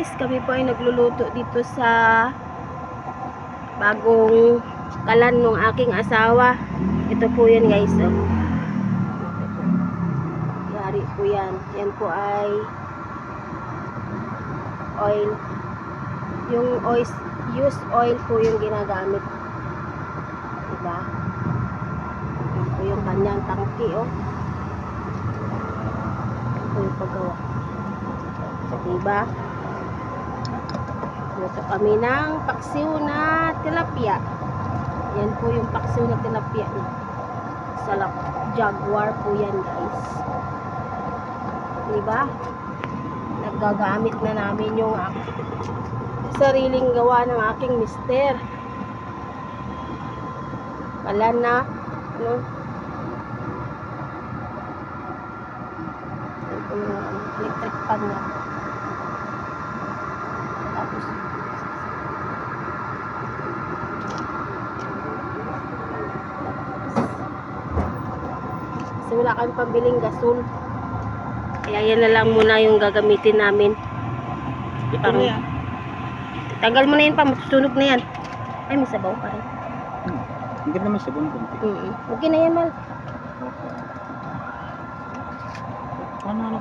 guys, kami po ay nagluluto dito sa bagong kalan ng aking asawa. Ito po yan guys. Oh. Yari po yan. Yan po ay oil. Yung oil, used oil po yung ginagamit. Diba? Yan po yung kanyang tangki oh. Yan po yung paggawa. Diba? Luto kami ng paksiw na tilapia. Yan po yung paksiw na tilapia. Salap. Jaguar po yan guys. Diba? Nagagamit na namin yung sariling gawa ng aking mister. Wala na. Ano? Electric pan niya. Kasi wala kami pambiling gasol. Kaya yan na lang muna yung gagamitin namin. Pang, tanggal mo na yun pa, masusunog na yan. Ay, may sabaw pa rin. Hindi naman siya buong kunti. Mm Okay na yan, Mal. Ano, ano